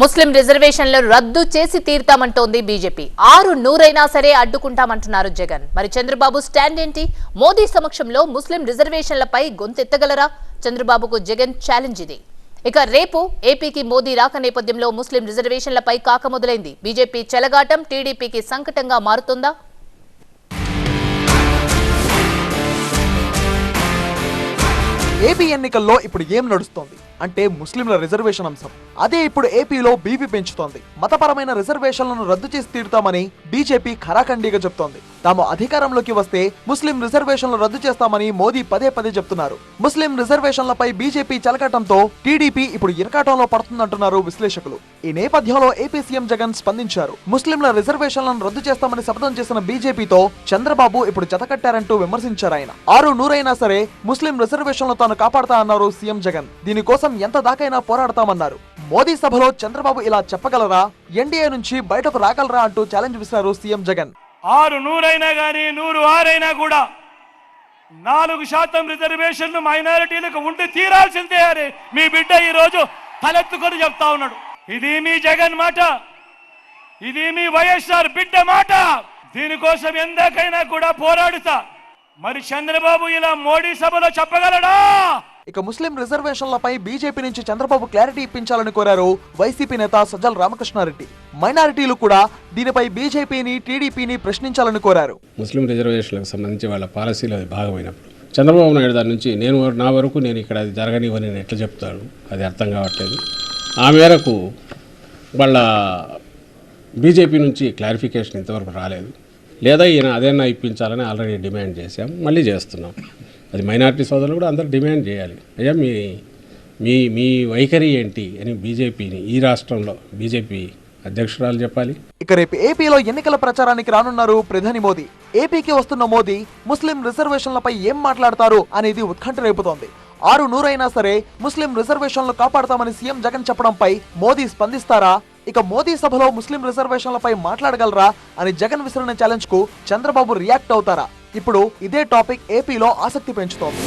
ముస్లిం రిజర్వేషన్లు రద్దు చేసి తీరుతామంటోంది బీజేపీ. ఆరు నూరైనా సరే అడ్డుకుంటామంటున్నారు జగన్. మరి చంద్రబాబు స్టాండ్ ఏంటి? మోదీ సమక్షంలో ముస్లిం రిజర్వేషన్లపై గొంతెత్తగలరా? చంద్రబాబుకు జగన్ ఛాలెంజ్ ఇది. ఇక రేపు ఏపీకి మోదీ రాక నేపథ్యంలో ముస్లిం రిజర్వేషన్లపై కాక మొదలైంది. బీజేపీ చెలగాటం టీడీపీకి సంకటంగా మారుతుందా? ఏపీ ఎన్నికల్లో ఇప్పుడు ఏం నడుస్తోంది? అంటే ముస్లింల రిజర్వేషన్ అంశం. అదే ఇప్పుడు ఏపీలో బీపీ పెంచుతోంది. మతపరమైన రిజర్వేషన్లను రద్దు చేసి తీరుతామని బీజేపీ ఖరాఖండిగా చెప్తోంది. తాము అధికారంలోకి వస్తే ముస్లిం రిజర్వేషన్లు రద్దు చేస్తామని మోదీ పదే పదే చెప్తున్నారు. ముస్లిం రిజర్వేషన్లపై బీజేపీ చెలకటంతో టీడీపీ ఇప్పుడు ఇరకాటంలో పడుతుందంటున్నారు విశ్లేషకులు. ఈ నేపథ్యంలో ఏపీ సీఎం జగన్ స్పందించారు. ముస్లింల రిజర్వేషన్లను రద్దు చేస్తామని శపథం చేసిన బీజేపీతో చంద్రబాబు ఇప్పుడు జతకట్టారంటూ విమర్శించారు ఆయన ఆరు నూరైనా సరే ముస్లిం రిజర్వేషన్లు తాను కాపాడతా అన్నారు సీఎం జగన్. దీనికోసం ఎంత దాకైనా పోరాడతామన్నారు. మోదీ సభలో చంద్రబాబు ఇలా చెప్పగలరా? ఎన్డీఏ నుంచి బయటకు రాగలరా అంటూ ఛాలెంజ్ విసిరారు సీఎం జగన్. ఆరు నూరైనా కానీ నూరు ఆరైనా కూడా నాలుగు శాతం రిజర్వేషన్లు మైనారిటీలకు ఉండి తీరాల్సిందే అని మీ బిడ్డ ఈరోజు తలెత్తుకొని చెప్తా ఉన్నాడు. ఇది మీ జగన్ మాట. ఇది మీ వైఎస్ఆర్ బిడ్డ మాట. దీనికోసం ఎందాకైనా కూడా పోరాడుతా. మరి చంద్రబాబు ఇలా మోడీ సభలో చెప్పగలడా? ఇక ముస్లిం రిజర్వేషన్లపై బీజేపీ నుంచి చంద్రబాబు క్లారిటీ ఇప్పించాలని కోరారు వైసీపీ నేత సజ్జల రామకృష్ణారెడ్డి. మైనారిటీలు కూడా దీనిపై బీజేపీని టీడీపీని ప్రశ్నించాలని కోరారు. ముస్లిం రిజర్వేషన్లకు సంబంధించి వాళ్ళ పాలసీలో అది భాగమైనప్పుడు చంద్రబాబు నాయుడు దాని నుంచి నేను నా వరకు నేను ఇక్కడ అది జరగనివ్వని నేను ఎట్లా చెప్తాడు? అది అర్థం కావట్లేదు. ఆ మేరకు వాళ్ళ బీజేపీ నుంచి క్లారిఫికేషన్ ఇంతవరకు రాలేదు. లేదా ఈయన అదేనా ఇప్పించాలని ఆల్రెడీ డిమాండ్ చేశాం. మళ్ళీ చేస్తున్నాం. అది మైనారిటీ సోదరులు కూడా అందరూ డిమాండ్ చేయాలి. అయ్యా మీ మీ మీ వైఖరి ఏంటి అని బీజేపీని ఈ రాష్ట్రంలో బీజేపీ అధ్యక్షురాలు చెప్పాలి. ఇక రేపు ఏపీలో ఎన్నికల ప్రచారానికి రానున్నారు ప్రధాని మోదీ. ఏపీకి వస్తున్న మోదీ ముస్లిం రిజర్వేషన్లపై ఏం మాట్లాడతారు అనేది ఉత్కంఠ రేపుతోంది. ఆరు నూరైనా సరే ముస్లిం రిజర్వేషన్లు కాపాడతామని సీఎం జగన్ చెప్పడంపై మోదీ స్పందిస్తారా? ఇక మోదీ సభలో ముస్లిం రిజర్వేషన్లపై మాట్లాడగలరా అని జగన్ విసిరిన ఛాలెంజ్కు చంద్రబాబు రియాక్ట్ అవుతారా? ఇప్పుడు ఇదే టాపిక్ ఏపీలో ఆసక్తి పెంచుతోంది.